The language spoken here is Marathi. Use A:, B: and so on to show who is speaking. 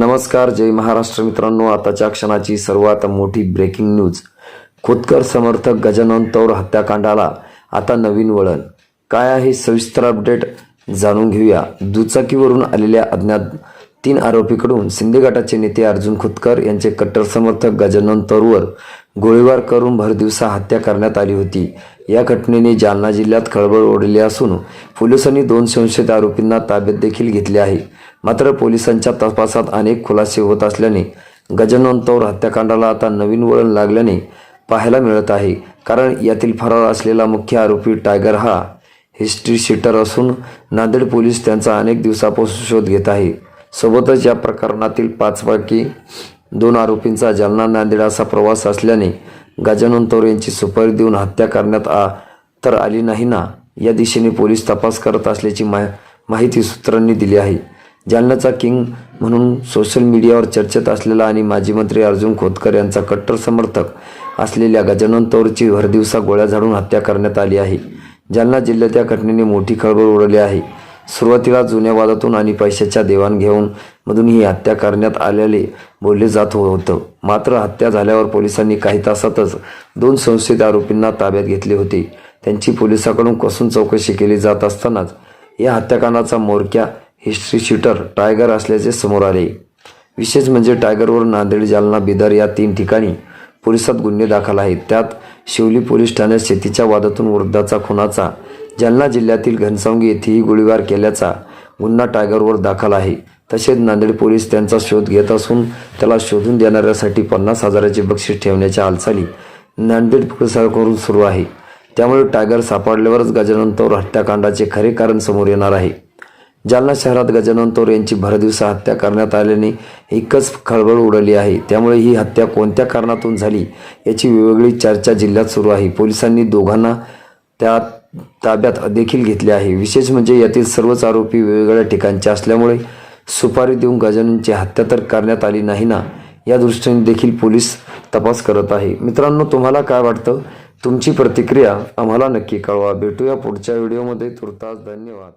A: नमस्कार जय महाराष्ट्र मित्रांनो. आताच्या क्षणाची सर्वात मोठी ब्रेकिंग न्यूज खोतकर समर्थक गजानन तौर हत्याकांडाला आता नवीन वळण. काय आहे सविस्तर अपडेट जाणून घेऊया. दुचाकीवरून आलेल्या अज्ञात तीन आरोपीकडून शिंदे गटाचे नेते अर्जुन खोतकर यांचे कट्टर समर्थक गजानन तौरवर गोळीबार करून भरदिवसा हत्या करण्यात आली होती. या घटनेने जालना जिल्ह्यात खळबळ ओढली असून पोलिसांनी दोन संशयित आरोपींना ताब्यात देखील घेतले आहे. मात्र पोलिसांच्या तपासात अनेक खुलासे होत असल्याने गजानन तौर हत्याकांडाला आता नवीन वळण लागल्याने पाहायला मिळत आहे. कारण यातील फरार असलेला मुख्य आरोपी टायगर हा हिस्ट्री शीटर असून नांदेड पोलीस त्यांचा अनेक दिवसापासून शोध घेत आहे. सोबतच या प्रकरणातील पाचपैकी दोन आरोपींचा जालना नांदेड असा प्रवास असल्याने गजानन तौर यांची सुपारी देऊन हत्या करण्यात आ तर आली नाही ना? या दिशेने पोलीस तपास करत असल्याची मा माहिती सूत्रांनी दिली आहे. जालन्याचा किंग म्हणून सोशल मीडियावर चर्चेत असलेला आणि माजी मंत्री अर्जुन खोतकर यांचा कट्टर समर्थक असलेल्या गजानन तौरची भरदिवसा गोळ्या झाडून हत्या करण्यात आली आहे. जालना जिल्ह्यात या घटनेने मोठी खळबळ उडवली आहे. सुरुवातीला जुन्या वादातून आणि पैशाच्या देवाणघेवाण मधून ही हत्या करण्यात आल्याने बोलले जात होतं. मात्र हत्या झाल्यावर पोलिसांनी काही तासातच दोन संशयित आरोपींना ताब्यात घेतले होते. त्यांची पोलिसांकडून कसून चौकशी केली जात असतानाच या हत्याकांडाचा मोरक्या हिस्ट्री शूटर टायगर असल्याचे समोर आले. विशेष म्हणजे टायगरवर नांदेड जालना बिदर या तीन ठिकाणी पोलिसात गुन्हे दाखल आहेत. त्यात शिवली पोलीस ठाण्यात शेतीच्या वादातून वृद्धाचा खुनाचा जालना जिल्ह्यातील घनसावंगी येथेही गोळीबार केल्याचा गुन्हा टायगरवर दाखल आहे. तसेच नांदेड पोलीस त्यांचा शोध घेत असून त्याला शोधून देणाऱ्यासाठी पन्नास हजाराचे बक्षीस ठेवण्याच्या हालचाली नांदेड पोलिसांकडून सुरू आहे. त्यामुळे टायगर सापडल्यावरच गजानन तौर हत्याकांडाचे खरे कारण समोर येणार आहे. जालना शहरात गजानन तौर यांची भरदिवसा हत्या करण्यात आल्याने एकच खळबळ उडाली आहे. त्यामुळे ही हत्या कोणत्या कारणातून झाली याची वेगवेगळी चर्चा जिल्ह्यात सुरू आहे. पोलिसांनी दोघांना त्या ताब्यात देखील घेतले आहे. विशेष म्हणजे यातील सर्वच आरोपी वेगवेगळ्या ठिकाणचे असल्यामुळे सुपारी देऊन गजाननची हत्या तर करण्यात आली नाही ना? या दृष्टीने देखील पोलीस तपास करत आहे. मित्रांनो तुम्हाला काय वाटतं? तुमची प्रतिक्रिया आम्हाला नक्की कळवा. भेटूया पुढच्या व्हिडिओमध्ये. तुर्तास धन्यवाद.